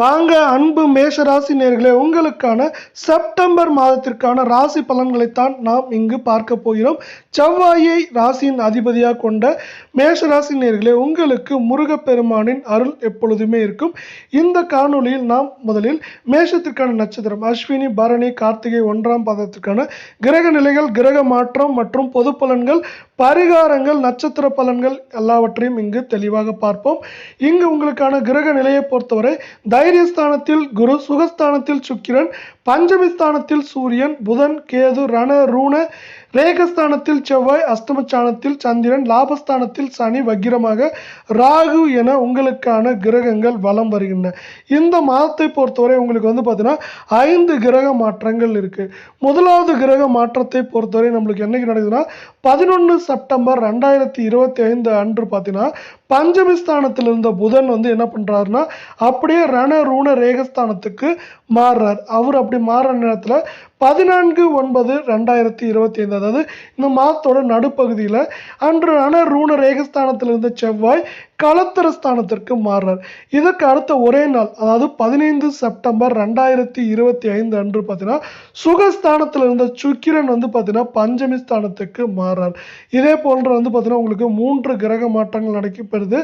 வாங்க அன்பு மேஷ ராசி நேர்களே உங்களுக்கான செப்டம்பர் மாதத்திற்கான ராசி பலன்களைத்தான் நாம் இங்கு பார்க்க போகிறோம். செவ்வாயை ராசியின் அதிபதியாக கொண்ட மேஷ ராசி நேர்களே உங்களுக்கு முருகப்பெருமானின் அருள் எப்பொழுதுமே இருக்கும். இந்த காணொளியில் நாம் முதலில் மேஷத்திற்கான நட்சத்திரம் அஸ்வினி பரணி கார்த்திகை ஒன்றாம் பாதத்திற்கான கிரக நிலைகள் கிரக மாற்றம் மற்றும் பொது பலன்கள் பரிகாரங்கள் நட்சத்திர பலன்கள் எல்லாவற்றையும் இங்கு தெளிவாக பார்ப்போம். இங்கு உங்களுக்கான கிரக நிலையை பொறுத்தவரை தைரியஸ்தானத்தில் குரு சுகஸ்தானத்தில் சுக்கிரன் பஞ்சமிஸ்தானத்தில் சூரியன் புதன் கேது ரண ரூண ரேகஸ்தானத்தில் செவ்வாய் அஷ்டமஸ்தானத்தில் சந்திரன் லாபஸ்தானத்தில் சனி வக்கிரமாக ராகு என உங்களுக்கான கிரகங்கள் வலம் வருகின்றன. இந்த மாதத்தை பொறுத்தவரை உங்களுக்கு வந்து பார்த்தீங்கன்னா ஐந்து கிரக மாற்றங்கள் இருக்குது முதலாவது கிரக மாற்றத்தை பொறுத்தவரை நம்மளுக்கு என்னைக்கு நடக்குதுன்னா பதினொன்று செப்டம்பர் ரெண்டாயிரத்தி இருபத்தி ஐந்து அன்று பார்த்தீங்கன்னா பஞ்சமிஸ்தானத்தில் இருந்த புதன் வந்து என்ன பண்ணுறாருன்னா அப்படியே ரண ரூண ரேகஸ்தானத்துக்கு மாறுறார். அவர் அப்படி மாற நேரத்தில் பதினான்கு ஒன்பது ரெண்டாயிரத்தி இருபத்தி ஐந்து அதாவது இந்த மாதத்தோட நடுப்பகுதியில் அன்று ரூண ரேகஸ்தானத்தில் இருந்த செவ்வாய் களத்திர ஸ்தானத்திற்கு மாறுறார். இதற்கு அடுத்த ஒரே நாள் அதாவது பதினைந்து செப்டம்பர் ரெண்டாயிரத்தி இருபத்தி ஐந்து அன்று பார்த்தீங்கன்னா சுகஸ்தானத்தில் இருந்த சுக்கிரன் வந்து பார்த்தீங்கன்னா பஞ்சமி ஸ்தானத்துக்கு மாறுறார். இதே போன்ற வந்து பார்த்தீங்கன்னா உங்களுக்கு மூன்று கிரக மாற்றங்கள் நடைபெறுது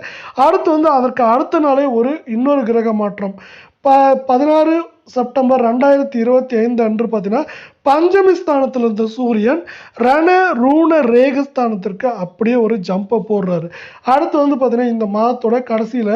அடுத்து வந்து அதற்கு அடுத்த நாளே ஒரு இன்னொரு கிரக மாற்றம். ப பதினாறு செப்டம்பர் ரெண்டாயிரத்தி இருபத்தி ஐந்து அன்று பார்த்தீங்கன்னா பஞ்சமி ஸ்தானத்தில் இருந்த சூரியன் ரண ரூண ரேகஸ்தானத்திற்கு அப்படியே ஒரு ஜம்பை போடுறாரு. அடுத்து வந்து பார்த்தீங்கன்னா இந்த மாதத்தோட கடைசியில்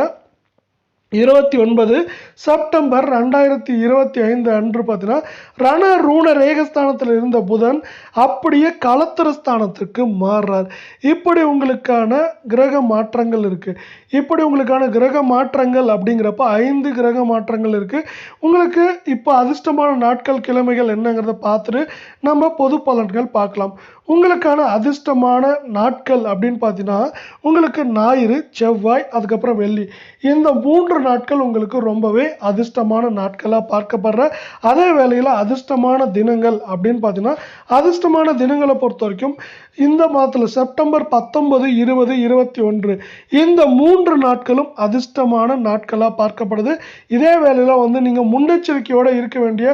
இருபத்தி ஒன்பது செப்டம்பர் ரெண்டாயிரத்தி இருபத்தி ஐந்து அன்று பார்த்தீங்கன்னா ரண ரூண ரேகஸ்தானத்தில் இருந்த புதன் அப்படியே களத்திர ஸ்தானத்துக்கு மாறுறார். இப்படி உங்களுக்கான கிரக மாற்றங்கள் இருக்குது இப்படி உங்களுக்கான கிரக மாற்றங்கள் அப்படிங்கிறப்ப ஐந்து கிரக மாற்றங்கள் இருக்குது உங்களுக்கு இப்போ அதிர்ஷ்டமான நாட்கள் கிழமைகள் என்னங்கிறத பார்த்துட்டு நம்ம பொது பலன்கள் பார்க்கலாம். உங்களுக்கான அதிர்ஷ்டமான நாட்கள் அப்படின்னு பார்த்தீங்கன்னா உங்களுக்கு ஞாயிறு செவ்வாய் அதுக்கப்புறம் வெள்ளி. இந்த மூன்று நாட்கள் உங்களுக்கு ரொம்பவே அதிர்ஷ்டமான நாட்களாக பார்க்கப்படுற அதே வேளையில் அதிர்ஷ்டமான தினங்கள் அப்படின்னு பார்த்தீங்கன்னா அதிர்ஷ்டமான தினங்களை பொறுத்த வரைக்கும் இந்த மாதத்தில் செப்டம்பர் பத்தொன்பது இருபது இருபத்தி ஒன்று இந்த மூன்று நாட்களும் அதிர்ஷ்டமான நாட்களாக பார்க்கப்படுது. இதே வேலையில் வந்து நீங்கள் முன்னெச்சரிக்கையோடு இருக்க வேண்டிய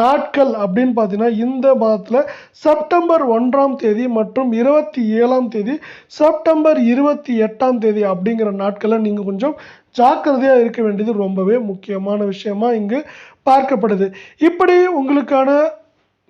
நாட்கள் அப்படின்னு பார்த்தீங்கன்னா இந்த மாதத்தில் செப்டம்பர் ஒன்றாம் தேதி மற்றும் இருபத்தி ஏழாம் தேதி செப்டம்பர் இருபத்தி எட்டாம் தேதி அப்படிங்கிற நாட்களை நீங்கள் கொஞ்சம் ஜாக்கிரதையாக இருக்க வேண்டியது ரொம்பவே முக்கியமான விஷயமா இங்கு பார்க்கப்படுது. இப்படி உங்களுக்கான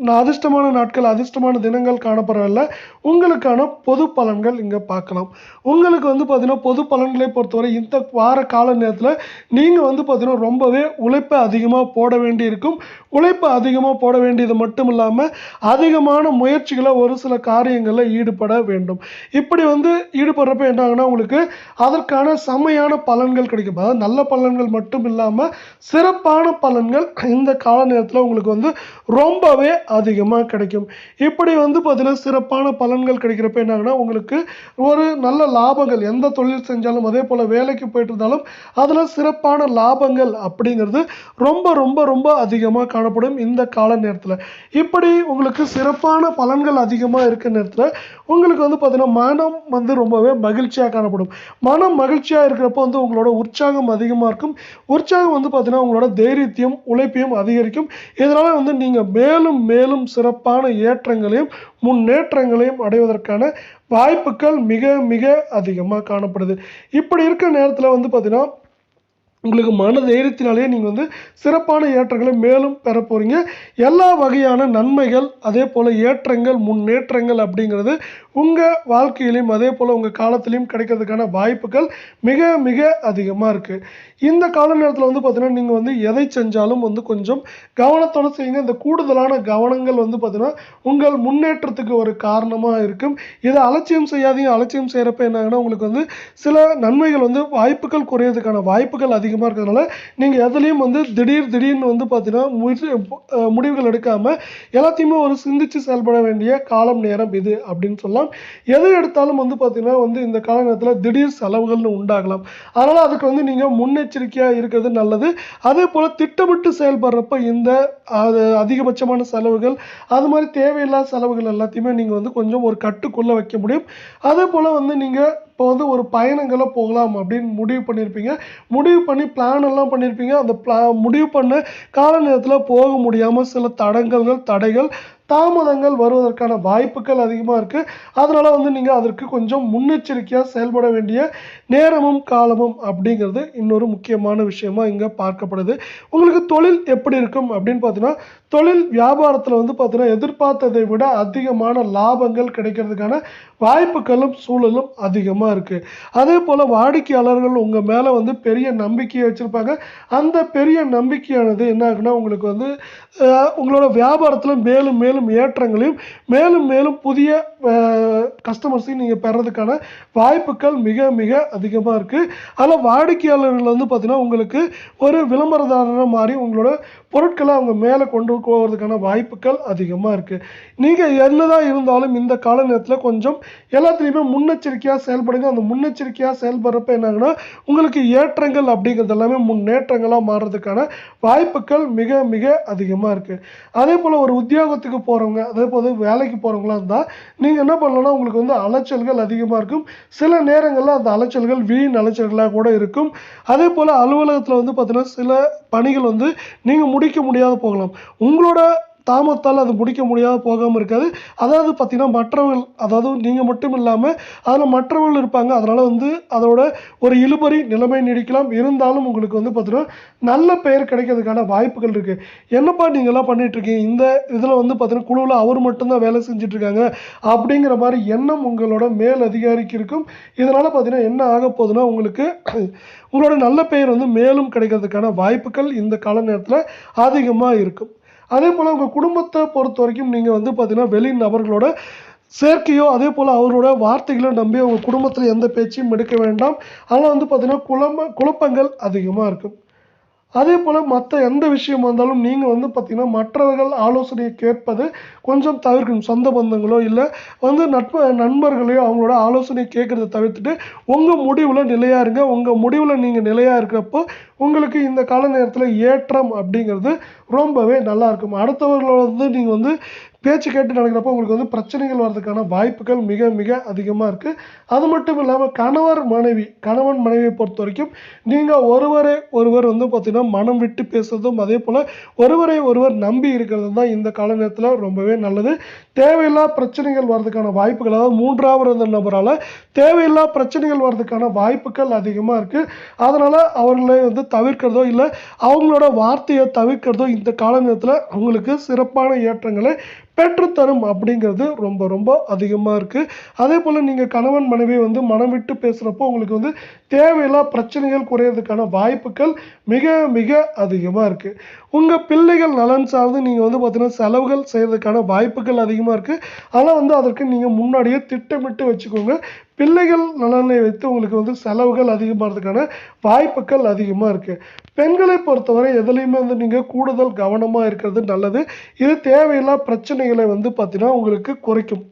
அதிர்ஷ்டமான நாட்கள் அதிர்ஷ்டமான தினங்கள் காணப்படவில்லை. உங்களுக்கான பொது பலன்கள் இங்கே பார்க்கலாம். உங்களுக்கு வந்து பார்த்திங்கன்னா பொது பலன்களை பொறுத்தவரை இந்த வார கால நேரத்தில் நீங்கள் வந்து பார்த்திங்கன்னா ரொம்பவே உழைப்பை அதிகமாக போட வேண்டி இருக்கும் உழைப்பை அதிகமாக போட வேண்டியது மட்டும் இல்லாமல் அதிகமான முயற்சிகளை ஒரு சில காரியங்களில் ஈடுபட வேண்டும். இப்படி வந்து ஈடுபடுறப்ப என்ன உங்களுக்கு அதற்கான செம்மையான பலன்கள் கிடைக்கும். அதாவது நல்ல பலன்கள் மட்டும் இல்லாமல் சிறப்பான பலன்கள் இந்த கால நேரத்தில் உங்களுக்கு வந்து ரொம்பவே அதிகமாக கிடைக்கும். இப்படி வந்து பார்த்தீங்கன்னா சிறப்பான பலன்கள் கிடைக்கிறப்ப என்ன உங்களுக்கு ஒரு நல்ல லாபங்கள் எந்த தொழில் செஞ்சாலும் அதே போல் வேலைக்கு போயிட்டு இருந்தாலும் அதில் சிறப்பான லாபங்கள் அப்படிங்கிறது ரொம்ப ரொம்ப ரொம்ப அதிகமாக காணப்படும் இந்த கால நேரத்தில். இப்படி உங்களுக்கு சிறப்பான பலன்கள் அதிகமாக இருக்க நேரத்தில் உங்களுக்கு வந்து பார்த்தீங்கன்னா மனம் வந்து ரொம்பவே மகிழ்ச்சியாக காணப்படும். மனம் மகிழ்ச்சியாக இருக்கிறப்போ வந்து உங்களோட உற்சாகம் அதிகமாக இருக்கும். உற்சாகம் வந்து பார்த்தீங்கன்னா உங்களோட தைரியத்தையும் உழைப்பையும் அதிகரிக்கும். இதனால் வந்து நீங்கள் மேலும் மேலும் மேலும் சிறப்பான ஏற்றங்களையும் முன்னேற்றங்களையும் அடைவதற்கான வாய்ப்புகள் மிக மிக அதிகமாக காணப்படுது. இப்படி இருக்கிற நேரத்தில் வந்து பார்த்தீங்கன்னா உங்களுக்கு மன தைரியத்தினாலேயே நீங்கள் வந்து சிறப்பான ஏற்றங்களை மேலும் பெற போகிறீங்க எல்லா வகையான நன்மைகள் அதே போல் ஏற்றங்கள் முன்னேற்றங்கள் அப்படிங்கிறது உங்கள் வாழ்க்கையிலையும் அதே போல் உங்கள் காலத்திலையும் கிடைக்கிறதுக்கான வாய்ப்புகள் மிக மிக அதிகமாக இருக்குது இந்த கால நேரத்தில் வந்து பார்த்தீங்கன்னா நீங்கள் வந்து எதை செஞ்சாலும் வந்து கொஞ்சம் கவனத்தோடு செய்யுங்க. இந்த கூடுதலான கவனங்கள் வந்து பார்த்திங்கன்னா உங்கள் முன்னேற்றத்துக்கு ஒரு காரணமாக இருக்கும். இதை அலட்சியம் செய்யாதீங்க. அலட்சியம் செய்கிறப்ப என்ன உங்களுக்கு வந்து சில நன்மைகள் வந்து வாய்ப்புகள் குறையிறதுக்கான வாய்ப்புகள் அதிகமாக இருக்கிறதுனால நீங்கள் எதுலேயும் வந்து திடீர் திடீர்னு வந்து பார்த்தீங்கன்னா முடிவுகள் எடுக்காமல் எல்லாத்தையுமே ஒரு சிந்திச்சு செயல்பட வேண்டிய காலம் நேரம் இது அப்படின்னு சொல்லலாம். எது எடுத்தாலும் வந்து பார்த்தீங்கன்னா வந்து இந்த கால நேரத்தில் திடீர் செலவுகள்னு உண்டாகலாம். அதனால் அதுக்கு வந்து நீங்கள் முன்னெச்சரிக்கையாக இருக்கிறது நல்லது. அதே போல் திட்டமிட்டு செயல்படுறப்ப இந்த அது அதிகபட்சமான செலவுகள் அது மாதிரி தேவையில்லாத செலவுகள் எல்லாத்தையுமே நீங்கள் வந்து கொஞ்சம் ஒரு கட்டுக்குள்ளே வைக்க முடியும். அதே போல் வந்து நீங்கள் இப்போ வந்து ஒரு பயணங்களை போகலாம் அப்படின்னு முடிவு பண்ணியிருப்பீங்க முடிவு பண்ணி பிளான் எல்லாம் பண்ணியிருப்பீங்க அந்த பிளா முடிவு பண்ண கால நேரத்தில் போக முடியாமல் சில தடங்கல்கள் தடைகள் தாமதங்கள் வருவதற்கான வாய்ப்புகள் அதிகமாக இருக்குது அதனால் வந்து நீங்கள் அதற்கு கொஞ்சம் முன்னெச்சரிக்கையாக செயல்பட வேண்டிய நேரமும் காலமும் அப்படிங்கிறது இன்னொரு முக்கியமான விஷயமா இங்கே பார்க்கப்படுது. உங்களுக்கு தொழில் எப்படி இருக்கும் அப்படின்னு பார்த்தீங்கன்னா தொழில் வியாபாரத்தில் வந்து பார்த்தீங்கன்னா எதிர்பார்த்ததை விட அதிகமான லாபங்கள் கிடைக்கிறதுக்கான வாய்ப்புகளும் சூழலும் அதிகமாக இருக்குது அதே போல் வாடிக்கையாளர்கள் உங்கள் மேலே வந்து பெரிய நம்பிக்கையை வச்சுருப்பாங்க. அந்த பெரிய நம்பிக்கையானது என்ன ஆகுனா உங்களுக்கு வந்து உங்களோட வியாபாரத்தில் மேலும் மேலும் ஏற்றங்களையும் மேலும் மேலும் புதிய கஸ்டமர்ஸையும் நீங்கள் பெறதுக்கான வாய்ப்புகள் மிக மிக அதிகமாக இருக்குது அதில் வாடிக்கையாளர்கள் வந்து பார்த்திங்கன்னா உங்களுக்கு ஒரு விளம்பரதாரராக மாறி உங்களோட பொருட்களை அவங்க மேலே கொண்டு போகிறதுக்கான வாய்ப்புகள் அதிகமாக இருக்குது நீங்கள் என்னதான் இருந்தாலும் இந்த கால நேரத்தில் கொஞ்சம் எல்லாத்துலேயுமே முன்னெச்சரிக்கையாக செயல்படுங்க. அந்த முன்னெச்சரிக்கையாக செயல்படுறப்ப என்னாங்கன்னா உங்களுக்கு ஏற்றங்கள் அப்படிங்கிறது எல்லாமே முன்னேற்றங்களாக மாறுறதுக்கான வாய்ப்புகள் மிக மிக அதிகமாக இருக்குது அதே போல் ஒரு உத்தியோகத்துக்கு போகிறவங்க அதே போல் வேலைக்கு போகிறவங்களா இருந்தால் நீங்கள் என்ன பண்ணலாம்னா உங்களுக்கு வந்து அலைச்சல்கள் அதிகமாக இருக்கும். சில நேரங்களில் அந்த அலைச்சல்கள் வீண் அலைச்சல்களாக கூட இருக்கும். அதே போல் அலுவலகத்தில் வந்து பார்த்தீங்கன்னா சில பணிகள் வந்து நீங்கள் முடிக்க முடியாத போகலாம். உங்களோட தாமத்தால் அது முடிக்க முடியாமல் போகாமல் இருக்காது. அதாவது பார்த்திங்கன்னா மற்றவர்கள் அதாவது நீங்கள் மட்டும் இல்லாமல் அதில் மற்றவர்கள் இருப்பாங்க. அதனால் வந்து அதோட ஒரு இழுபறி நிலைமை நீடிக்கலாம். இருந்தாலும் உங்களுக்கு வந்து பார்த்திங்கன்னா நல்ல பெயர் கிடைக்கிறதுக்கான வாய்ப்புகள் இருக்குது என்னப்பா நீங்களாம் பண்ணிகிட்ருக்கீங்க இந்த இதில் வந்து பார்த்தீங்கன்னா குழுவில் அவர் மட்டும்தான் வேலை செஞ்சுட்டு இருக்காங்க அப்படிங்கிற மாதிரி எண்ணம் உங்களோட மேல் அதிகாரிக்கு இருக்கும். இதனால் பார்த்திங்கன்னா என்ன ஆக போகுதுன்னா உங்களுக்கு உங்களோட நல்ல பெயர் வந்து மேலும் கிடைக்கிறதுக்கான வாய்ப்புகள் இந்த கால நேரத்தில் அதிகமாக இருக்கும். அதே போல் உங்கள் குடும்பத்தை பொறுத்த வரைக்கும் நீங்கள் வந்து பார்த்தீங்கன்னா வெளி நபர்களோட சேர்க்கையோ அதே போல் அவரோட வார்த்தைகளோ நம்பி உங்கள் குடும்பத்தில் எந்த பேச்சையும் எடுக்க வேண்டாம். அதனால் வந்து பார்த்திங்கன்னா குழம்ப குழப்பங்கள் அதிகமாக இருக்கும். அதே போல் மற்ற எந்த விஷயமா இருந்தாலும் நீங்கள் வந்து பார்த்தீங்கன்னா மற்றவர்கள் ஆலோசனையை கேட்பது கொஞ்சம் தவிர்க்கணும். சொந்த பந்தங்களோ இல்லை வந்து நட்பு நண்பர்களையோ அவங்களோட ஆலோசனையை கேட்குறத தவிர்த்துட்டு உங்கள் முடிவில் நிலையாக இருங்க. உங்கள் முடிவில் நீங்கள் நிலையாக இருக்கிறப்போ உங்களுக்கு இந்த கால நேரத்தில் ஏற்றம் அப்படிங்கிறது ரொம்பவே நல்லா இருக்கும். அடுத்தவர்களோட வந்து நீங்கள் வந்து பேச்சு கேட்டு நடக்கிறப்போ உங்களுக்கு வந்து பிரச்சனைகள் வர்றதுக்கான வாய்ப்புகள் மிக மிக அதிகமாக இருக்குது அது மட்டும் இல்லாமல் கணவர் மனைவி கணவன் மனைவியை பொறுத்த வரைக்கும் நீங்கள் ஒருவரை ஒருவர் வந்து பார்த்திங்கன்னா மனம் விட்டு பேசுகிறதும் அதே போல் ஒருவரை ஒருவர் நம்பி இருக்கிறது தான் இந்த கால நேரத்தில் ரொம்பவே நல்லது. தேவையில்லா பிரச்சனைகள் வர்றதுக்கான வாய்ப்புகள் அதாவது மூன்றாவது நபரால் தேவையில்லா பிரச்சனைகள் வர்றதுக்கான வாய்ப்புகள் அதிகமாக இருக்குது அதனால் அவர்களை வந்து தவிர்க்கிறதோ இல்லை அவங்களோட வார்த்தையை தவிர்க்கிறதோ இந்த கால நேரத்தில் அவங்களுக்கு சிறப்பான ஏற்றங்களை பெற்றுத்தரும் அப்படிங்கிறது ரொம்ப ரொம்ப அதிகமாக இருக்குது அதே போல் நீங்கள் கணவன் மனைவி வந்து மனம் விட்டு பேசுகிறப்போ உங்களுக்கு வந்து தேவையில்லா பிரச்சனைகள் குறையிறதுக்கான வாய்ப்புகள் மிக மிக அதிகமாக இருக்குது உங்கள் பிள்ளைகள் நலன் சார்ந்து நீங்கள் வந்து பார்த்தீங்கன்னா செலவுகள் செய்கிறதுக்கான வாய்ப்புகள் அதிகமாக இருக்குது ஆனால் வந்து அதற்கு நீங்கள் முன்னாடியே திட்டமிட்டு வச்சுக்கோங்க. பிள்ளைகள் நலனை வைத்து உங்களுக்கு வந்து செலவுகள் அதிகமாகிறதுக்கான வாய்ப்புகள் அதிகமாக இருக்குது பெண்களை பொறுத்தவரை எதுலேயுமே வந்து நீங்கள் கூடுதல் கவனமாக இருக்கிறது நல்லது. இது தேவையில்லா பிரச்சனைகளை வந்து பார்த்தீங்கன்னா உங்களுக்கு குறைக்கும்.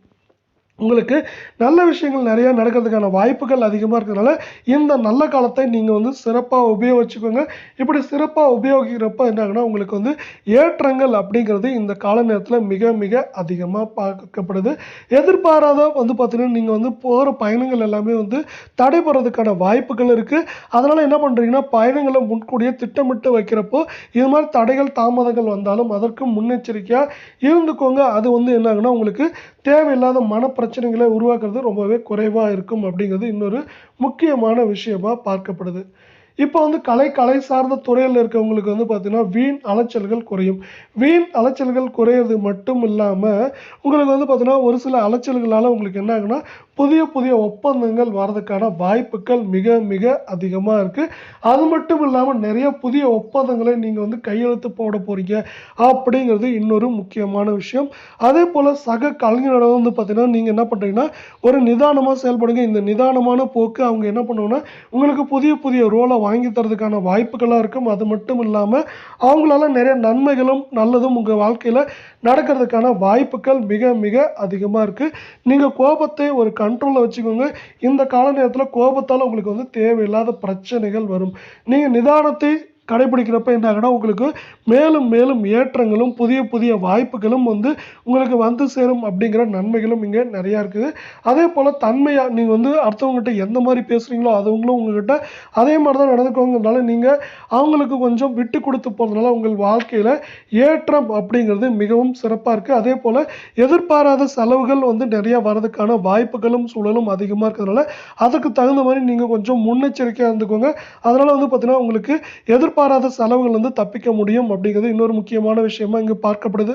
உங்களுக்கு நல்ல விஷயங்கள் நிறைய நடக்கிறதுக்கான வாய்ப்புகள் அதிகமாக இருக்கிறதுனால இந்த நல்ல காலத்தை நீங்கள் வந்து சிறப்பாக உபயோகிச்சுக்கோங்க. இப்படி சிறப்பாக உபயோகிக்கிறப்ப என்னாகனா உங்களுக்கு வந்து ஏற்றங்கள் அப்படிங்கிறது இந்த கால நேரத்தில் மிக மிக அதிகமாக பார்க்கப்படுது. எதிர்பாராத வந்து பார்த்தீங்கன்னா நீங்கள் வந்து போகிற பயணங்கள் எல்லாமே வந்து தடைபடுறதுக்கான வாய்ப்புகள் இருக்குது அதனால் என்ன பண்ணுறீங்கன்னா பயணங்களை முன்கூடியே திட்டமிட்டு வைக்கிறப்போ இது மாதிரி தடைகள் தாமதங்கள் வந்தாலும் அதற்கு முன்னெச்சரிக்கையாக இருந்துக்கோங்க. அது வந்து என்னாகுன்னா உங்களுக்கு தேவையில்லாத மனப்பிர பிரச்சனைகளை உருவாக்குறது ரொம்பவே குறைவாக இருக்கும் அப்படிங்கிறது இன்னொரு முக்கியமான விஷயமா பார்க்கப்படுது. இப்போ வந்து கலை கலை சார்ந்த துறையில் இருக்கவங்களுக்கு வந்து பார்த்தீங்கன்னா வீண் அலைச்சல்கள் குறையும். வீண் அலைச்சல்கள் குறையிறது மட்டும் இல்லாமல் உங்களுக்கு வந்து பார்த்திங்கன்னா ஒரு சில அலைச்சல்களால் உங்களுக்கு என்ன ஆகுன்னா புதிய புதிய ஒப்பந்தங்கள் வர்றதுக்கான வாய்ப்புகள் மிக மிக அதிகமாக இருக்குது அது மட்டும் இல்லாமல் நிறைய புதிய ஒப்பந்தங்களை நீங்கள் வந்து கையெழுத்து போட போகிறீங்க அப்படிங்கிறது இன்னொரு முக்கியமான விஷயம். அதே போல் சக கலைஞரோட வந்து பார்த்திங்கன்னா நீங்கள் என்ன பண்ணுறீங்கன்னா ஒரு நிதானமாக செயல்படுங்க. இந்த நிதானமான போக்கு அவங்க என்ன பண்ணுவாங்கன்னா உங்களுக்கு புதிய புதிய ரோலை வாங்கி தரதுக்கான வாய்ப்புகளாக இருக்கும். அது மட்டும் இல்லாமல் அவங்களால நிறைய நன்மைகளும் நல்லதும் உங்கள் வாழ்க்கையில் நடக்கிறதுக்கான வாய்ப்புகள் மிக மிக அதிகமாக இருக்குது நீங்கள் கோபத்தை ஒரு கண்ட்ரோலில் வச்சுக்கோங்க. இந்த கால நேரத்தில் கோபத்தால் உங்களுக்கு வந்து தேவையில்லாத பிரச்சனைகள் வரும். நீங்கள் நிதானத்தை கடைபிடிக்கிறப்ப என்ன ஆகுனா உங்களுக்கு மேலும் மேலும் ஏற்றங்களும் புதிய புதிய வாய்ப்புகளும் வந்து உங்களுக்கு வந்து சேரும் அப்படிங்கிற நன்மைகளும் இங்கே நிறையா இருக்குது. அதே போல் தன்மையாக நீங்கள் வந்து அடுத்தவங்ககிட்ட எந்த மாதிரி பேசுகிறீங்களோ அதுவங்களும் உங்ககிட்ட அதே மாதிரி தான் நடந்துக்கோங்கிறதுனால நீங்கள் அவங்களுக்கு கொஞ்சம் விட்டு கொடுத்து போகிறதுனால உங்கள் வாழ்க்கையில் ஏற்றம் அப்படிங்கிறது மிகவும் சிறப்பாக இருக்குது அதே போல் எதிர்பாராத செலவுகள் வந்து நிறையா வரதுக்கான வாய்ப்புகளும் சூழலும் அதிகமாக இருக்கிறதுனால அதுக்கு தகுந்த மாதிரி நீங்கள் கொஞ்சம் முன்னெச்சரிக்கையாக இருந்துக்கோங்க. அதனால் வந்து பார்த்தீங்கன்னா உங்களுக்கு எதிர் எதிர்பாராத செலவுகள் வந்து தப்பிக்க முடியும் அப்படிங்கிறது இன்னொரு முக்கியமான விஷயமா இங்கே பார்க்கப்படுது.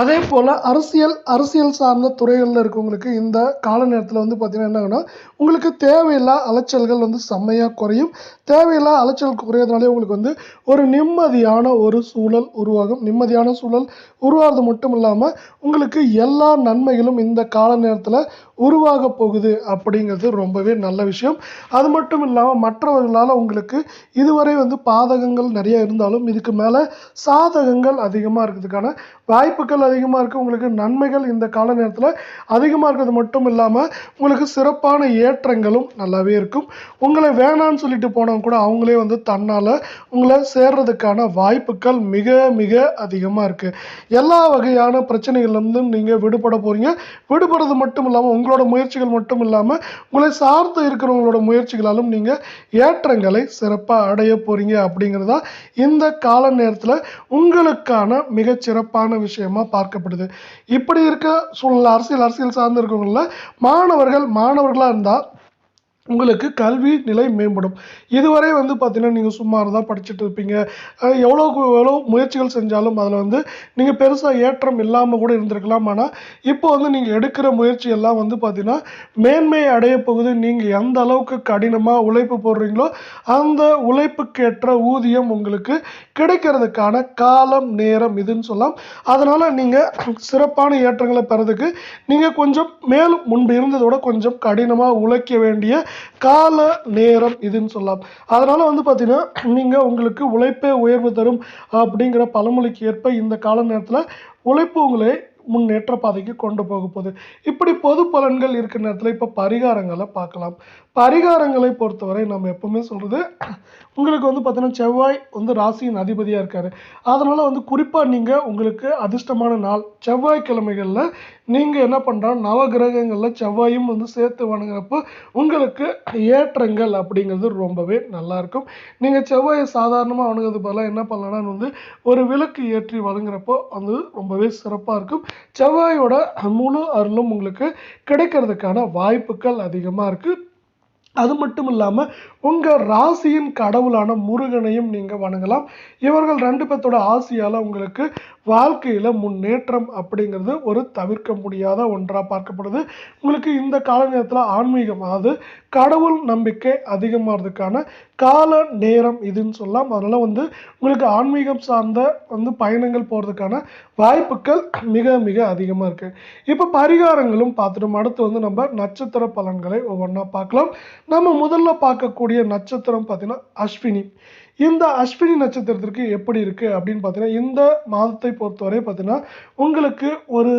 அதே போல் அரசியல் அரசியல் சார்ந்த துறைகளில் இருக்கவங்களுக்கு இந்த கால நேரத்தில் வந்து பார்த்திங்கன்னா என்னங்கன்னா உங்களுக்கு தேவையில்லா அலைச்சல்கள் வந்து செம்மையாக குறையும். தேவையில்லா அலைச்சல் குறையிறதுனாலே உங்களுக்கு வந்து ஒரு நிம்மதியான ஒரு சூழல் உருவாகும். நிம்மதியான சூழல் உருவாகிறது மட்டும் இல்லாமல் உங்களுக்கு எல்லா நன்மைகளும் இந்த கால நேரத்தில் உருவாக போகுது அப்படிங்கிறது ரொம்பவே நல்ல விஷயம். அது மட்டும் இல்லாமல் மற்றவர்களால் உங்களுக்கு இதுவரை வந்து பாதகங்கள் நிறைய இருந்தாலும் இதுக்கு மேலே சாதகங்கள் அதிகமாக இருக்கிறதுக்கான வாய்ப்புகள் அதிகமாக இருக்குது உங்களுக்கு நன்மைகள் இந்த கால நேரத்தில் அதிகமாக இருக்கிறது மட்டும் இல்லாமல் உங்களுக்கு சிறப்பான ஏற்றங்களும் நல்லாவே இருக்கும். உங்களை வேணான்னு சொல்லிட்டு போனவங்க கூட அவங்களே வந்து தன்னால் உங்களை சேர்றதுக்கான வாய்ப்புகள் மிக மிக அதிகமாக இருக்குது எல்லா வகையான பிரச்சனைகள்லேருந்தும் நீங்கள் விடுபட போகிறீங்க விடுபடுறது மட்டும் இல்லாமல் உங்களோட முயற்சிகள் மட்டும் இல்லாமல் உங்களை சார்ந்து இருக்கிறவங்களோட முயற்சிகளாலும் நீங்கள் ஏற்றங்களை சிறப்பாக அடைய போகிறீங்க அப்படிங்கிறதா இந்த கால நேரத்தில் உங்களுக்கான மிகச்சிறப்பான விஷயமா பார்க்கப்படுது. இப்படி இருக்க சூழ்நிலை அரசியல் அரசியல் சார்ந்து இருக்கவங்கள மாணவர்கள் மாணவர்களாக இருந்தால் உங்களுக்கு கல்வி நிலை மேம்படும். இதுவரை வந்து பார்த்தீங்கன்னா நீங்கள் சும்மா தான் படிச்சுட்டு இருப்பீங்க. எவ்வளோ எவ்வளோக்கு எவ்வளோ முயற்சிகள் செஞ்சாலும் அதில் வந்து நீங்கள் பெருசாக ஏற்றம் இல்லாமல் கூட இருந்திருக்கலாம். ஆனால் இப்போ வந்து நீங்கள் எடுக்கிற முயற்சி எல்லாம் வந்து பார்த்தீங்கன்னா மேன்மை அடைய போகுது. நீங்கள் எந்த அளவுக்கு கடினமாக உழைப்பு போடுறீங்களோ அந்த உழைப்புக்கேற்ற ஊதியம் உங்களுக்கு கிடைக்கிறதுக்கான காலம் நேரம் இதுன்னு சொல்லலாம். அதனால் நீங்கள் சிறப்பான ஏற்றங்களை பெறதுக்கு நீங்கள் கொஞ்சம் மேலும் முன்பு இருந்ததோட கொஞ்சம் கடினமாக உழைக்க வேண்டிய கால நேரம் இதுன்னு சொல்லலாம். அதனால் வந்து பார்த்திங்கன்னா நீங்கள் உங்களுக்கு உழைப்பே உயர்வு தரும் அப்படிங்கிற பழமொழிக்கு ஏற்ப இந்த கால நேரத்தில் உழைப்பு உங்களை முன்னேற்ற பாதைக்கு கொண்டு போக போகுது. இப்படி பொது பலன்கள் இருக்கிற நேரத்தில் இப்போ பரிகாரங்களை பார்க்கலாம். பரிகாரங்களை பொறுத்தவரை நம்ம எப்போவுமே சொல்கிறது உங்களுக்கு வந்து பார்த்தீங்கன்னா செவ்வாய் வந்து ராசியின் அதிபதியாக இருக்கார். அதனால் வந்து குறிப்பாக நீங்கள் உங்களுக்கு அதிர்ஷ்டமான நாள் செவ்வாய்க்கிழமைகளில் நீங்கள் என்ன பண்ணுறோம் நவ கிரகங்களில் செவ்வாயும் வந்து சேர்த்து வணங்குறப்போ உங்களுக்கு ஏற்றங்கள் அப்படிங்கிறது ரொம்பவே நல்லாயிருக்கும் நீங்கள் செவ்வாயை சாதாரணமாக வணங்குறது பதிலாக என்ன பண்ணலாம்னு வந்து ஒரு விளக்கு ஏற்றி வணங்குறப்போ அது ரொம்பவே சிறப்பாக இருக்கும். செவ்வாயோட முழு அருளும் உங்களுக்கு கிடைக்கிறதுக்கான வாய்ப்புகள் அதிகமாக இருக்குது அது மட்டும் இல்லாமல் உங்கள் ராசியின் கடவுளான முருகனையும் நீங்கள் வணங்கலாம். இவர்கள் ரெண்டு பேர்த்தோட ஆசையால் உங்களுக்கு வாழ்க்கையில் முன்னேற்றம் அப்படிங்கிறது ஒரு தவிர்க்க முடியாத ஒன்றாக பார்க்கப்படுது. உங்களுக்கு இந்த கால நேரத்தில் ஆன்மீகம் அதாவது கடவுள் நம்பிக்கை அதிகமாகிறதுக்கான கால நேரம் இதுன்னு சொல்லலாம். அதனால் வந்து உங்களுக்கு ஆன்மீகம் சார்ந்த வந்து பயணங்கள் போகிறதுக்கான வாய்ப்புகள் மிக மிக அதிகமாக இருக்குது இப்போ பரிகாரங்களும் பார்த்துட்டோம். அடுத்து வந்து நம்ம நட்சத்திர பலன்களை ஒவ்வொன்றா பார்க்கலாம். நம்ம முதல்ல பார்க்கக்கூடிய நட்சத்திரம் பார்த்தீங்கன்னா அஸ்வினி. இந்த அஸ்வினி நட்சத்திரத்திற்கு எப்படி இருக்குது அப்படின்னு பார்த்தீங்கன்னா இந்த மாதத்தை பொறுத்தவரை பார்த்தீங்கன்னா உங்களுக்கு ஒரு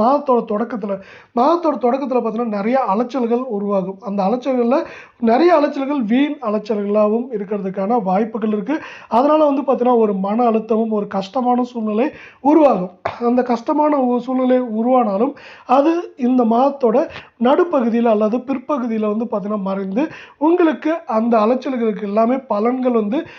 மாதத்தோட தொடக்கத்தில் மாதத்தோட தொடக்கத்தில் பார்த்தீங்கன்னா நிறைய அலைச்சல்கள் உருவாகும். அந்த அலைச்சல்களில் நிறைய அலைச்சல்கள் வீண் அலைச்சல்களாகவும் இருக்கிறதுக்கான வாய்ப்புகள் இருக்குது அதனால் வந்து பார்த்தீங்கன்னா ஒரு மன அழுத்தமும் ஒரு கஷ்டமான சூழ்நிலை உருவாகும். அந்த கஷ்டமான ஒரு சூழ்நிலை உருவானாலும் அது இந்த மாதத்தோட நடுப்பகுதியில் அல்லது பிற்பகுதியில் வந்து பார்த்தீங்கன்னா மறைந்து உங்களுக்கு அந்த அலைச்சல்களுக்கு எல்லாமே பலன்கள் வந்து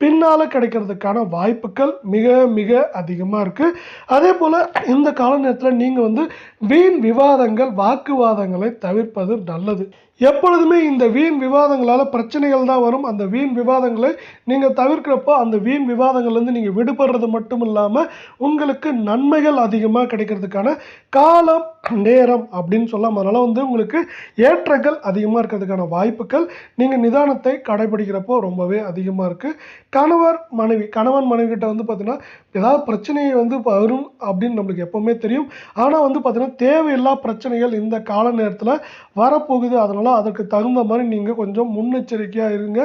பின்னால் கிடைக்கிறதுக்கான வாய்ப்புகள் மிக மிக அதிகமாக இருக்குது அதே போல் இந்த கால நேரத்தில் நீங்கள் வந்து வீண் விவாதங்கள் வாக்குவாதங்களை தவிர்ப்பது நல்லது. எப்பொழுதுமே இந்த வீண் விவாதங்களால் பிரச்சனைகள் தான் வரும். அந்த வீண் விவாதங்களை நீங்கள் தவிர்க்கிறப்போ அந்த வீண் விவாதங்கள்லேருந்து நீங்கள் விடுபடுறது மட்டும் இல்லாமல் உங்களுக்கு நன்மைகள் அதிகமாக கிடைக்கிறதுக்கான காலம் நேரம் அப்படின்னு சொல்லலாம் அதனால் வந்து உங்களுக்கு ஏற்றங்கள் அதிகமாக இருக்கிறதுக்கான வாய்ப்புகள் நீங்கள் நிதானத்தை கடைபிடிக்கிறப்போ ரொம்பவே அதிகமாக இருக்குது கணவர் மனைவி கணவன் மனைவி கிட்ட வந்து பார்த்தீங்கன்னா ஏதாவது பிரச்சனையை வந்து வரும் அப்படின்னு நம்மளுக்கு எப்போவுமே தெரியும். ஆனால் வந்து பார்த்தீங்கன்னா தேவையில்லா பிரச்சனைகள் இந்த கால நேரத்தில் வரப்போகுது. அதனால் அதற்கு தகுந்த மாதிரி நீங்கள் கொஞ்சம் முன்னெச்சரிக்கையாக இருங்க.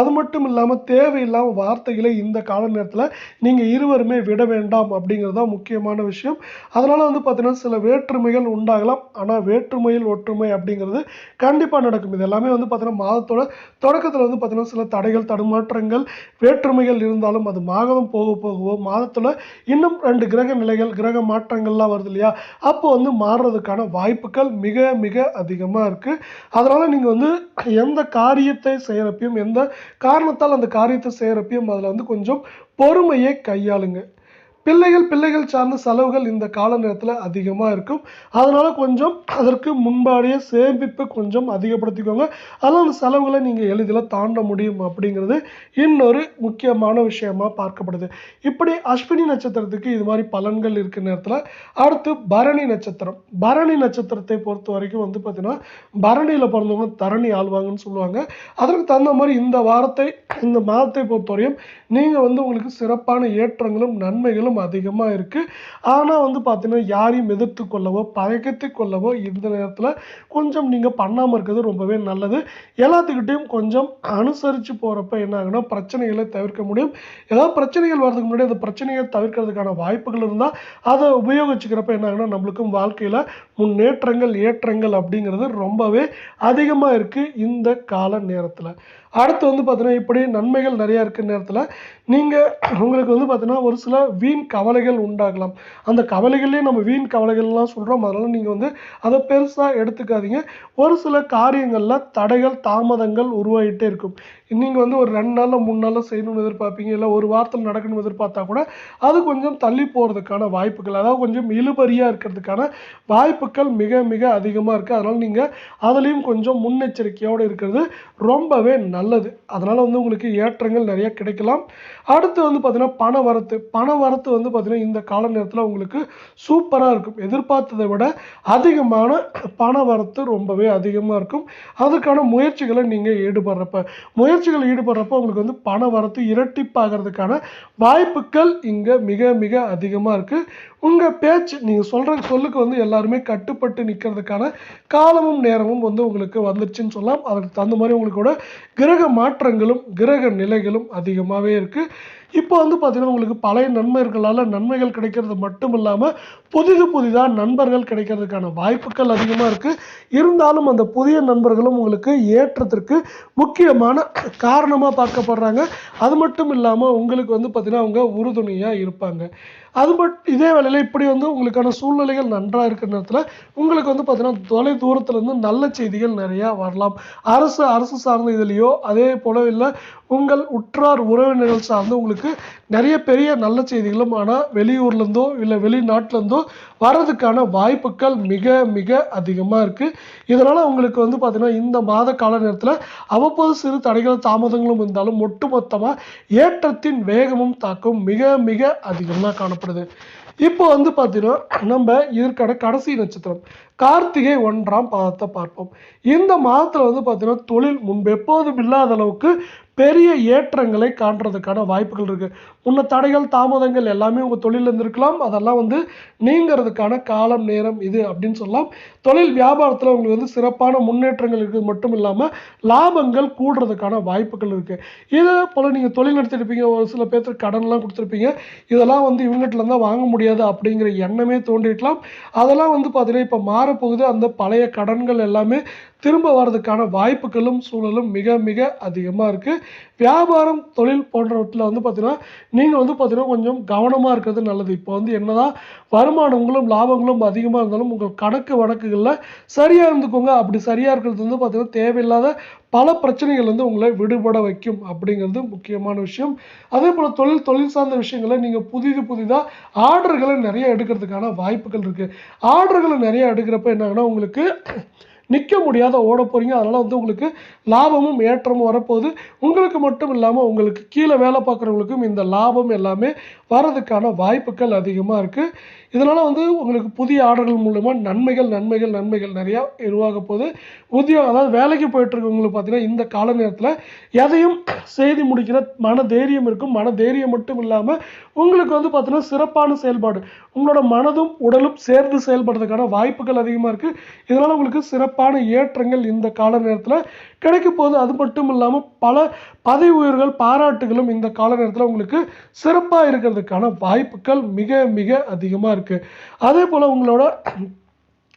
அது மட்டும் இல்லாமல் தேவையில்லாமல் வார்த்தைகளை இந்த கால நேரத்தில் நீங்கள் இருவருமே விட வேண்டாம் அப்படிங்கிறது தான் முக்கியமான விஷயம். அதனால் வந்து பார்த்தீங்கன்னா சில வேற்றுமைகள் உண்டாகலாம். ஆனால் வேற்றுமையில் ஒற்றுமை அப்படிங்கிறது கண்டிப்பாக நடக்கும். இது எல்லாமே வந்து பார்த்தீங்கன்னா மாதத்தோட தொடக்கத்தில் வந்து பார்த்தீங்கன்னா சில தடைகள் தடுமாற்றங்கள் வேற்றுமைகள் இருந்தாலும் அது மாதம் போக போகவோ மாதத்தில் இன்னும் ரெண்டு கிரக நிலைகள் கிரக மாற்றங்கள்லாம் வருது இல்லையா? அப்போ வந்து மாறுறதுக்கான வாய்ப்புகள் மிக மிக அதிகமாக இருக்குது அதனால் நீங்கள் வந்து எந்த காரியத்தை செய்கிறப்பையும் எந்த காரணத்தால் அந்த காரியத்தை செய்கிறப்பையும் அதில் வந்து கொஞ்சம் பொறுமையை கையாளுங்க. பிள்ளைகள் பிள்ளைகள் சார்ந்த செலவுகள் இந்த கால நேரத்தில் அதிகமாக இருக்கும். அதனால் கொஞ்சம் அதற்கு முன்பாடியே சேமிப்பு கொஞ்சம் அதிகப்படுத்திக்கோங்க. அதனால் அந்த செலவுகளை நீங்கள் எளிதில் தாண்ட முடியும் அப்படிங்கிறது இன்னொரு முக்கியமான விஷயமா பார்க்கப்படுது. இப்படி அஸ்வினி நட்சத்திரத்துக்கு இது மாதிரி பலன்கள் இருக்கிற நேரத்தில் அடுத்து பரணி நட்சத்திரம். பரணி நட்சத்திரத்தை பொறுத்த வரைக்கும் வந்து பார்த்திங்கன்னா பரணியில் பிறந்தவங்க தரணி ஆள்வாங்கன்னு சொல்லுவாங்க. அதற்கு தகுந்த மாதிரி இந்த வாரத்தை இந்த மாதத்தை பொறுத்தவரையும் நீங்கள் வந்து உங்களுக்கு சிறப்பான ஏற்றங்களும் நன்மைகளும் அதிகமாக இருக்குது ஆனால் வந்து பார்த்தீங்கன்னா யாரையும் எதிர்த்து கொள்ளவோ பகைத்து கொள்ளவோ இந்த நேரத்தில் கொஞ்சம் நீங்கள் பண்ணாமல் இருக்கிறது ரொம்பவே நல்லது. எல்லாத்துக்கிட்டையும் கொஞ்சம் அனுசரித்து போகிறப்ப என்ன ஆகுனா பிரச்சனைகளை தவிர்க்க முடியும். ஏதாவது பிரச்சனைகள் வர்றதுக்கு முன்னாடி அந்த பிரச்சனையை தவிர்க்கிறதுக்கான வாய்ப்புகள் இருந்தால் அதை உபயோகிச்சுக்கிறப்ப என்ன ஆகுனா நம்மளுக்கும் வாழ்க்கையில் முன்னேற்றங்கள் ஏற்றங்கள் அப்படிங்கிறது ரொம்பவே அதிகமாக இருக்குது இந்த கால நேரத்தில். அடுத்து வந்து பார்த்தீங்கன்னா இப்படி நன்மைகள் நிறையா இருக்கிற நேரத்தில் நீங்கள் உங்களுக்கு வந்து பார்த்தீங்கன்னா ஒரு சில வீண் கவலைகள் உண்டாகலாம். அந்த கவலைகள்லேயே நம்ம வீண் கவலைகள்லாம் சொல்கிறோம் அதனால் நீங்கள் வந்து அதை பெருசாக எடுத்துக்காதீங்க. ஒரு சில காரியங்களில் தடைகள் தாமதங்கள் உருவாகிட்டே இருக்கும். நீங்கள் வந்து ஒரு ரெண்டு நாளில் மூணு நாளில் செய்யணும்னு எதிர்பார்ப்பீங்க. இல்லை ஒரு வாரத்தில் நடக்கணும்னு எதிர்பார்த்தா கூட அது கொஞ்சம் தள்ளி போகிறதுக்கான வாய்ப்புகள் அதாவது கொஞ்சம் இழுபறியாக இருக்கிறதுக்கான வாய்ப்புகள் மிக மிக அதிகமாக இருக்குது அதனால் நீங்கள் அதுலேயும் கொஞ்சம் முன்னெச்சரிக்கையோடு இருக்கிறது ரொம்பவே நல்லது. அதனால் வந்து உங்களுக்கு ஏற்றங்கள் நிறைய கிடைக்கலாம். அடுத்து வந்து பார்த்தீங்கன்னா பண வரத்து. பண வரத்து வந்து பார்த்தீங்கன்னா இந்த கால நேரத்தில் உங்களுக்கு சூப்பராக இருக்கும். எதிர்பார்த்ததை விட அதிகமான பண வரத்து ரொம்பவே அதிகமாக இருக்கும். அதுக்கான முயற்சிகளை நீங்கள் ஈடுபடுறப்ப முயற்சிகள் ஈடுபடுறப்ப உங்களுக்கு வந்து பண வரத்து இரட்டிப்பாகிறதுக்கான வாய்ப்புகள் இங்கே மிக மிக அதிகமாக இருக்குது உங்கள் பேச்சு நீங்கள் சொல்கிற சொல்லுக்கு வந்து எல்லாருமே கட்டுப்பட்டு நிற்கிறதுக்கான காலமும் நேரமும் வந்து உங்களுக்கு வந்துருச்சுன்னு சொல்லலாம். அதுக்கு தகுந்த மாதிரி உங்களுக்கோட கிரக மாற்றங்களும் கிரக நிலைகளும் அதிகமாகவே இருக்குது இப்போ வந்து பார்த்தீங்கன்னா உங்களுக்கு பழைய நன்மைகளால் நன்மைகள் கிடைக்கிறது மட்டும் இல்லாமல் புதிது புதிதாக நண்பர்கள் கிடைக்கிறதுக்கான வாய்ப்புகள் அதிகமாக இருக்குது இருந்தாலும் அந்த புதிய நண்பர்களும் உங்களுக்கு ஏற்றத்திற்கு முக்கியமான காரணமாக பார்க்கப்படுறாங்க. அது மட்டும் இல்லாமல் உங்களுக்கு வந்து பார்த்தீங்கன்னா அவங்க உறுதுணையாக இருப்பாங்க. அது மட் இதே வேளையில் இப்படி வந்து உங்களுக்கான சூழ்நிலைகள் நன்றாக இருக்கிற நேரத்தில் உங்களுக்கு வந்து பார்த்தீங்கன்னா தொலை தூரத்துலேருந்து நல்ல செய்திகள் நிறையா வரலாம். அரசு அரசு சார்ந்த இதுலேயோ அதே போல இல்லை உங்கள் உற்றார் உறவினர்கள் சார்ந்து உங்களுக்கு நிறைய பெரிய நல்ல செய்திகளும் ஆனால் வெளியூர்லேருந்தோ இல்லை வெளிநாட்டிலேருந்தோ வர்றதுக்கான வாய்ப்புகள் மிக மிக அதிகமாக இருக்குது இதனால் உங்களுக்கு வந்து பார்த்திங்கன்னா இந்த மாத கால நேரத்தில் அவ்வப்போது சிறு தடைகள் தாமதங்களும் இருந்தாலும் ஒட்டுமொத்தமாக ஏற்றத்தின் வேகமும் தாக்கம் மிக மிக அதிகமாக காணப்படுது. இப்போ வந்து பார்த்தீங்கன்னா நம்ம இதற்கான கடைசி நட்சத்திரம் கார்த்திகை ஒன்றாம் பாதத்தை பார்ப்போம். இந்த மாதத்தில் வந்து பார்த்தீங்கன்னா தொழில் முன்பு எப்போதும் இல்லாத அளவுக்கு பெரிய ஏற்றங்களை காண்றதுக்கான வாய்ப்புகள் இருக்குது முன்ன தடைகள் தாமதங்கள் எல்லாமே உங்கள் தொழிலில் இருந்திருக்கலாம். அதெல்லாம் வந்து நீங்கிறதுக்கான காலம் நேரம் இது அப்படின்னு சொல்லலாம். தொழில் வியாபாரத்தில் உங்களுக்கு வந்து சிறப்பான முன்னேற்றங்கள் இருக்குது. மட்டும் இல்லாமல் லாபங்கள் கூடுறதுக்கான வாய்ப்புகள் இருக்குது இதே போல் நீங்கள் தொழில் நடத்திருப்பீங்க. ஒரு சில பேர்த்துக்கு கடன்லாம் கொடுத்துருப்பீங்க. இதெல்லாம் வந்து இவங்ககிட்ட தான் வாங்க முடியாது அப்படிங்கிற எண்ணமே தோன்றிருக்கலாம். அதெல்லாம் வந்து பார்த்தீங்கன்னா இப்போ மாறப்போகுது. அந்த பழைய கடன்கள் எல்லாமே திரும்ப வர்றதுக்கான வாய்ப்புகளும் சூழலும் மிக மிக அதிகமாக இருக்குது வியாபாரம் தொழில் போன்றவற்றில் வந்து பார்த்திங்கன்னா நீங்கள் வந்து பார்த்திங்கன்னா கொஞ்சம் கவனமாக இருக்கிறது நல்லது. இப்போ வந்து என்னதான் வருமானங்களும் லாபங்களும் அதிகமாக இருந்தாலும் உங்கள் கணக்கு வழக்குகளில் சரியாக இருந்துக்கோங்க. அப்படி சரியாக இருக்கிறது வந்து பார்த்தீங்கன்னா தேவையில்லாத பல பிரச்சனைகள் வந்து உங்களை விடுபட வைக்கும் அப்படிங்கிறது முக்கியமான விஷயம். அதே போல் தொழில் தொழில் சார்ந்த விஷயங்களை நீங்கள் புதிது புதிதாக ஆர்டர்களை நிறைய எடுக்கிறதுக்கான வாய்ப்புகள் இருக்குது ஆர்டர்களை நிறைய எடுக்கிறப்ப என்னங்கன்னா உங்களுக்கு நிற்க முடியாத ஓட போகிறீங்க அதனால் வந்து உங்களுக்கு லாபமும் ஏற்றமும் வரப்போகுது. உங்களுக்கு மட்டும் இல்லாமல் உங்களுக்கு கீழே வேலை பார்க்குறவங்களுக்கும் இந்த லாபம் எல்லாமே வர்றதுக்கான வாய்ப்புகள் அதிகமாக இருக்குது இதனால் வந்து உங்களுக்கு புதிய ஆர்டர்கள் மூலமாக நன்மைகள் நன்மைகள் நன்மைகள் நிறையா உருவாக போகுது. உத்தியோகம் அதாவது வேலைக்கு போயிட்டுருக்கவங்களுக்கு பார்த்தீங்கன்னா இந்த கால நேரத்தில் எதையும் செய்து முடிக்கிற மன தைரியம் இருக்கும். மன தைரியம் மட்டும் இல்லாமல் உங்களுக்கு வந்து பார்த்தீங்கன்னா சிறப்பான செயல்பாடு. உங்களோட மனதும் உடலும் சேர்ந்து செயல்படுறதுக்கான வாய்ப்புகள் அதிகமாக இருக்குது இதனால் உங்களுக்கு சிறப்பான ஏற்றங்கள் இந்த கால நேரத்தில் கிடைக்க போகுது. அது மட்டும் இல்லாமல் பல பதவி உயர்வுகள் பாராட்டுகளும் இந்த கால நேரத்தில் உங்களுக்கு சிறப்பாக இருக்கிறதுக்கான வாய்ப்புகள் மிக மிக அதிகமாக இருக்குது அதே போல் உங்களோட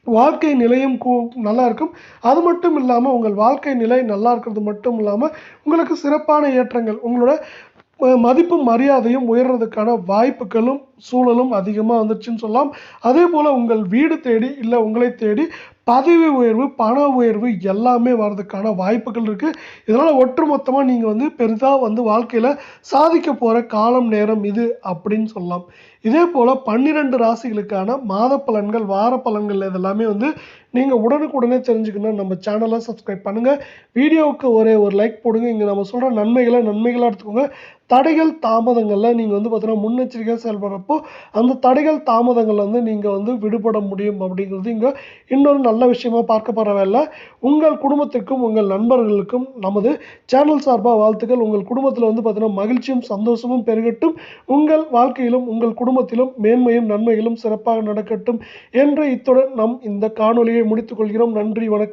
வாழ்க்கை நிலையும் கூ நல்லா இருக்கும். அது மட்டும் இல்லாமல் உங்கள் வாழ்க்கை நிலை நல்லா இருக்கிறது மட்டும் இல்லாமல் உங்களுக்கு சிறப்பான ஏற்றங்கள் உங்களோட மதிப்பும் மரியாதையும் உயர்றதுக்கான வாய்ப்புகளும் சூழலும் அதிகமாக வந்துருச்சுன்னு சொல்லலாம். அதே போல் உங்கள் வீடு தேடி இல்லை உங்களை தேடி பதவி உயர்வு பண உயர்வு எல்லாமே வர்றதுக்கான வாய்ப்புகள் இருக்குது இதனால் ஒட்டுமொத்தமாக நீங்கள் வந்து பெரிதாக வந்து வாழ்க்கையில் சாதிக்க போகிற காலம் நேரம் இது அப்படின்னு சொல்லலாம். இதே போல் பன்னிரெண்டு ராசிகளுக்கான மாத பலன்கள் வார பலன்கள் இதெல்லாமே வந்து நீங்கள் உடனுக்குடனே தெரிஞ்சுக்கணும் நம்ம சேனலை சப்ஸ்கிரைப் பண்ணுங்கள் வீடியோவுக்கு ஒரே ஒரு லைக் போடுங்க. இங்கே நம்ம சொல்கிற நன்மைகளை நன்மைகளாக எடுத்துக்கோங்க. தடைகள் தாமதங்களில் நீங்கள் வந்து பார்த்தீங்கன்னா முன்னெச்சரிக்கையாக செயல்படுறப்போ அந்த தடைகள் தாமதங்கள் வந்து நீங்கள் வந்து விடுபட முடியும் அப்படிங்கிறது இங்கே இன்னொரு நல்ல விஷயமா பார்க்கப்படுற உங்கள் குடும்பத்திற்கும் உங்கள் நண்பர்களுக்கும் நமது சேனல் சார்பாக வாழ்த்துக்கள். உங்கள் குடும்பத்தில் வந்து பார்த்தீங்கன்னா மகிழ்ச்சியும் சந்தோஷமும் பெருகட்டும். உங்கள் வாழ்க்கையிலும் உங்கள் குடும்பத்திலும் மேன்மையும் நன்மைகளும் சிறப்பாக நடக்கட்டும் என்று இத்துடன் நம் இந்த காணொலியை முடித்துக் கொள்கிறோம். நன்றி வணக்கம்.